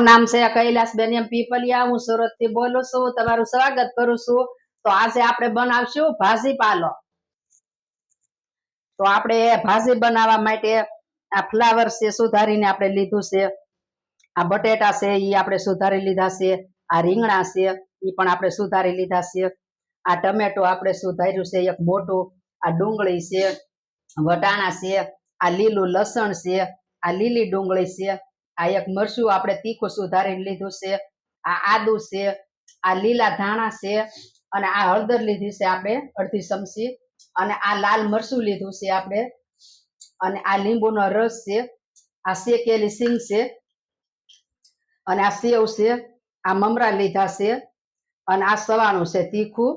મારું નામ છે કૈલાસબેન એમ પીપલિયા. હું સુરતથી બોલું છું. તમારું સ્વાગત કરું છું. તો આજે આપણે બનાવશું ભાજી પાલો. તો આપણે ભાજી બનાવવા માટે આ ફ્લાવર છે સુધારીને આપણે લીધું છે. આ બટેટા છે એ આપણે સુધારી લીધા છે. આ રીંગણા છે એ પણ આપણે સુધારી લીધા છે. આ ટમેટો આપણે સુધાર્યું છે એક મોટું. આ ડુંગળી છે. વટાણા છે. આ લીલું લસણ છે. આ લીલી ડુંગળી છે. આ એક મરચું આપણે તીખું સુધારીને લીધું છે, આ આદુ છે, આ લીલા ધાણા છે અને આ હળદર લીધી છે આપણે અડધી ચમચી અને આ લાલ મરચું લીધું છે આપણે અને આ લીંબુનો રસ છે, આ શેકેલી સિંગ છે અને આ સેવ છે, આ મમરા લીધા છે અને આ સવાણું છે તીખું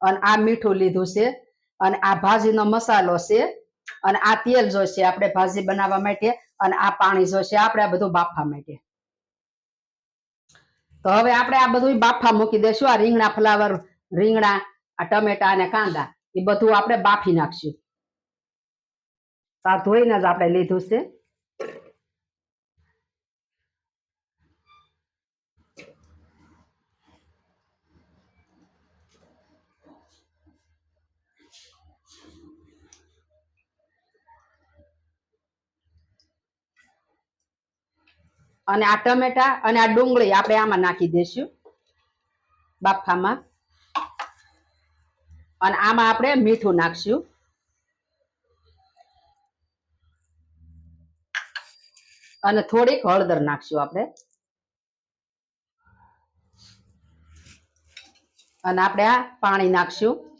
અને આ મીઠું લીધું છે અને આ ભાજીનો મસાલો છે અને આ તેલ જો છે આપણે ભાજી બનાવવા માટે અને આ પાણી જોઈશે આપણે આ બધું બાફા માટે તો હવે આપણે આ બધું બાફા મૂકી દેશું. આ રીંગણા ફ્લાવર, રીંગણા, આ ટમેટા અને કાંદા, એ બધું આપણે બાફી નાખશું. તો આ ધોઈને જ આપણે લીધું છે. અને આ ટમેટા અને આ ડુંગળી આપણે આમાં નાખી દઈશું. બાફામાં. અને આમાં આપણે મીઠું નાખશું. અને થોડીક હળદર નાખશું આપણે. અને આપણે આ પાણી નાખશું.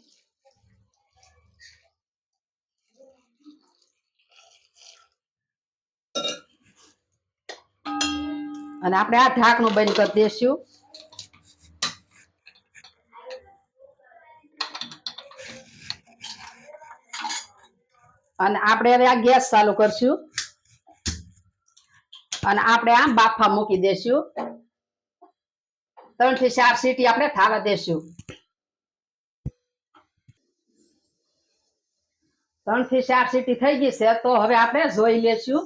અને આપણે આ ઢાંકણું બંધ કરી દઈશું અને આપણે હવે આ ગેસ ચાલુ કરશું. અને આપણે આ બાફા મૂકી દેશું. ત્રણથી ચાર સીટી આપણે થાવા દેશું. ત્રણથી ચાર સીટી થઈ ગઈ છે, તો હવે આપણે જોઈ લેશું.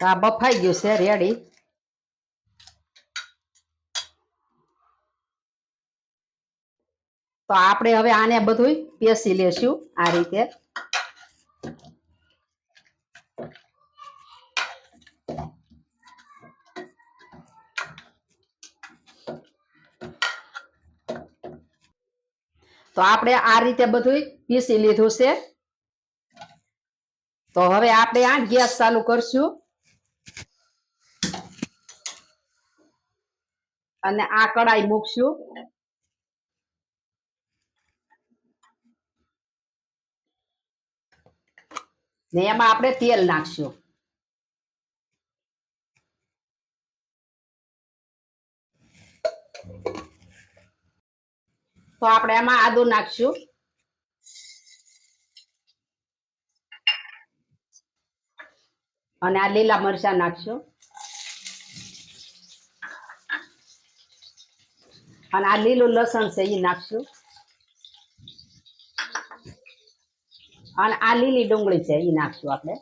તો આ બફાઈ ગયું છે રેડી તો આપણે હવે આને બધું પેસી લેશું આ રીતે. તો આપણે આ રીતે બધું પીસી લીધું છે. તો હવે આપણે આ ગેસ ચાલુ કરશું. અને આ કડાઈ મૂકશું. ને એમાં આપણે તેલ નાખશું. તો આપણે એમાં આદુ નાખશું. અને આ લીલા મરચા નાખશું. અને આ લીલું લસણ છે એ નાખશું. અને આ લીલી ડુંગળી છે એ નાખશું આપણે.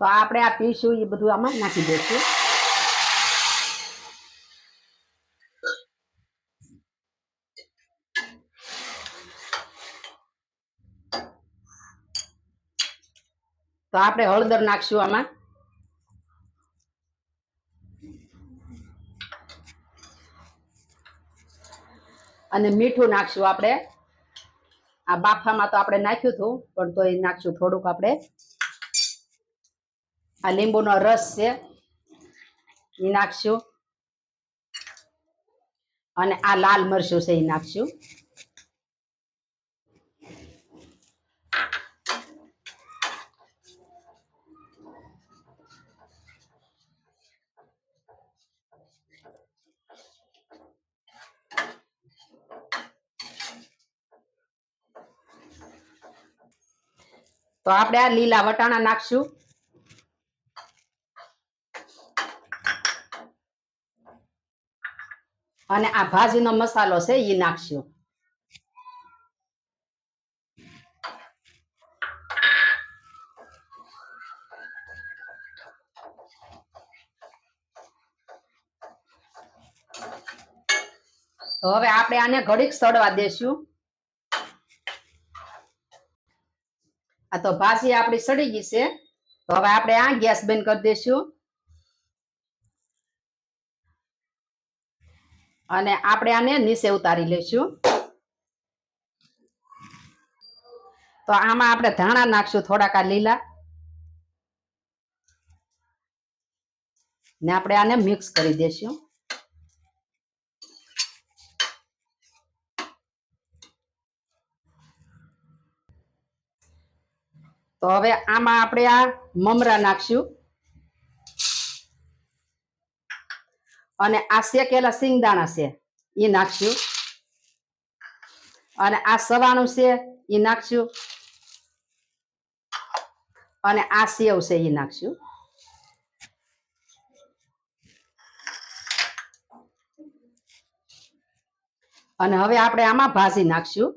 તો આપણે આ પીશું, એ બધું આમાં નાખી દઈશું. તો આપણે હળદર નાખશું આમાં. અને મીઠું નાખશું આપણે. આ બાફામાં તો આપણે નાખ્યું હતું, પણ તો એ નાખશું થોડુંક આપણે. આ લીંબુનો રસ છે. એ નાખશું. અને આ લાલ મરચું છે એ નાખશું. તો આપણે આ લીલા વટાણા નાખશું. અને આ ભાજીનો મસાલો છે એ નાખશું. તો હવે આપણે આને ઘડીક સડવા દેશું. આ તો ભાજી આપણી સડી ગઈ છે. તો હવે આપણે આ ગેસ બંધ કરી દઈશું અને આપણે આને નીચે ઉતારી લઈશું. તો આમાં આપણે ધાણા નાખશું થોડાક લીલા. ને આપણે આને મિક્સ કરી દેશું તો હવે આમાં આપણે આ મમરા નાખશું. અને આ શેકેલા સિંગદાણા છે એ નાખશું. અને આ સવાણું છે એ નાખશું. અને આ સેવ છે એ નાખશું. અને હવે આપણે આમાં ભાજી નાખશું.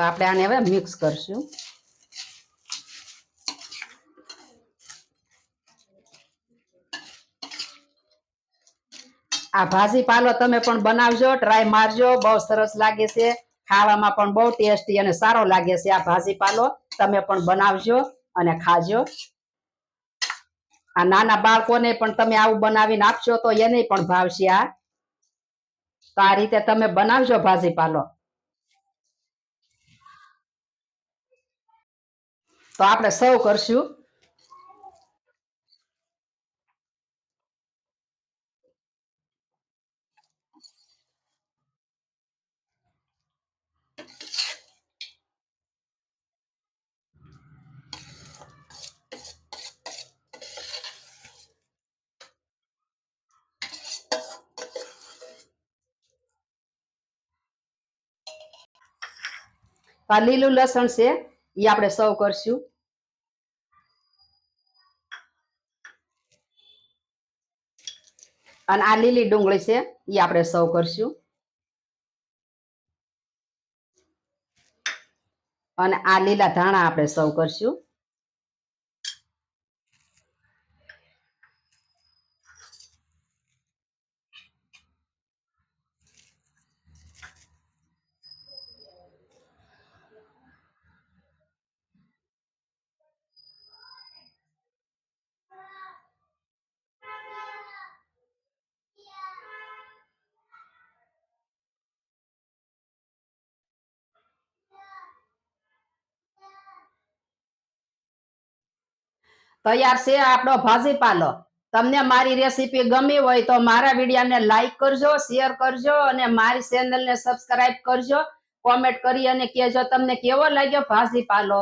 તો આપણે આને હવે મિક્સ કરશું. આ ભાજી પાલો તમે પણ બનાવજો ટ્રાય મારજો, બહુ સરસ લાગે છે. ખાવામાં પણ બહુ ટેસ્ટી અને સારો લાગે છે આ ભાજી પાલો. તમે પણ બનાવજો અને ખાજો. આ નાના બાળકોને પણ તમે આવું બનાવીને આપશો તો એને પણ ભાવશે આ. તો આ રીતે તમે બનાવજો ભાજી પાલો. તો આપણે સૌ કરશું. આ લીલું લસણ છે એ આપણે સૌ કરશું. અને આ લીલી ડુંગળી છે એ આપણે સર્વ કરશું. અને આ લીલા ધાણા આપણે સર્વ કરશું. તૈયાર છે આપણો ભાજી પાલો તમને મારી રેસીપી ગમી હોય તો મારા વિડીયોને લાઈક કરજો શેર કરજો અને મારી ચેનલને સબસ્ક્રાઇબ કરજો. કોમેન્ટ કરી અને કહેજો તમને કેવો લાગ્યો ભાજી પાલો